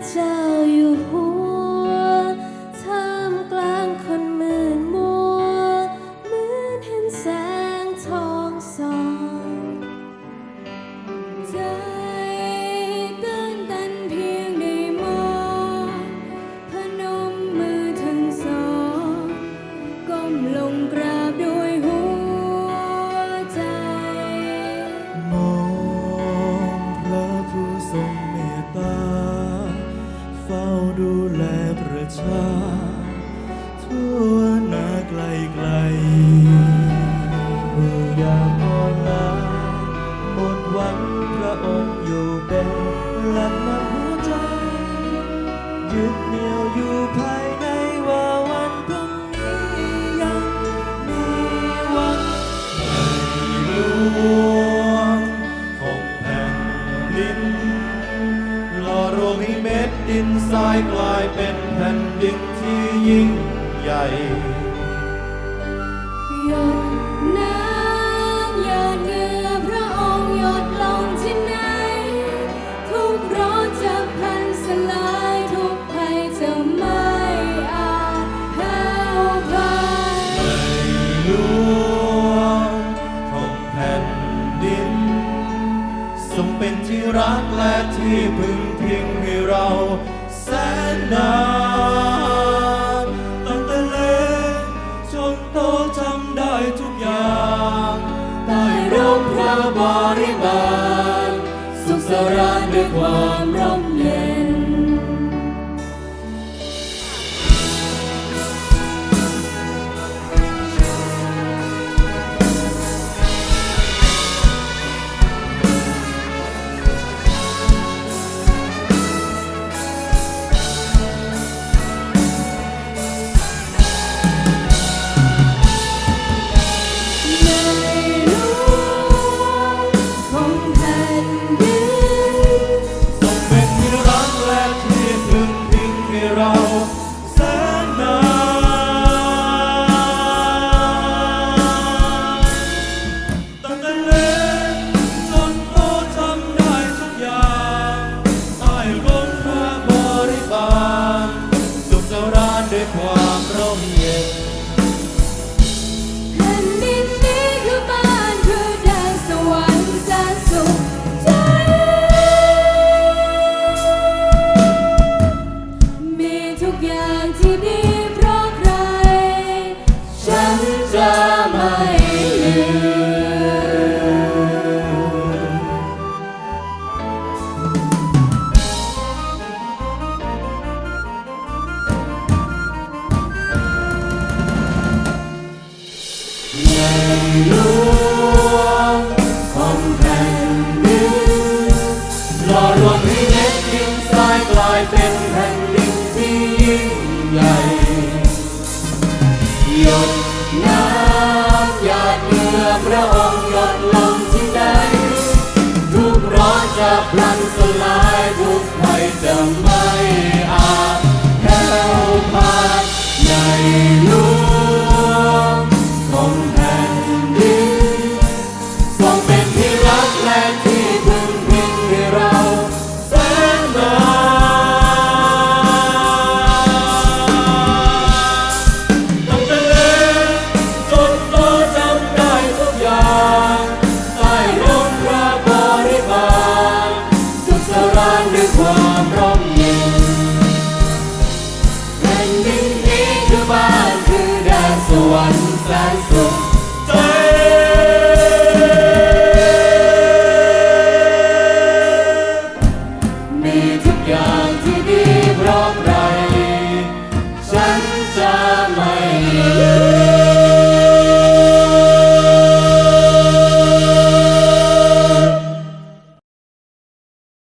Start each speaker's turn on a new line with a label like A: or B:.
A: 家 ยึดเหนี่ยวอยู่ภายในว่าวันพรุ่งนี้ยังมีหวังในหลวงของแผ่นดินหล่อรวมให้เม็ดดินทรายกลายเป็นแผ่นดินที่ยิ่งใหญ่
B: รักและ
A: ที่พึ่งพิงให้เราแสนนานตั้งแต่เล็กจนโตจำได้ทุกอย่างใต้ร่มพระบริบาลสุขสรานด้วยความร่ม
B: หลวงของแผ่นดิน
A: หล่อรวม
B: ให้
A: เม็ดดินทรายกลายเป็นแผ่นดินที่ยิ่งใหญ่หยดน้ำหยาดเหงื่อพระองค์หยดลงที่ใดทุกร้อนจะพลันสลายทุกภัยจะไม่อาจแผ่วพ Almighty.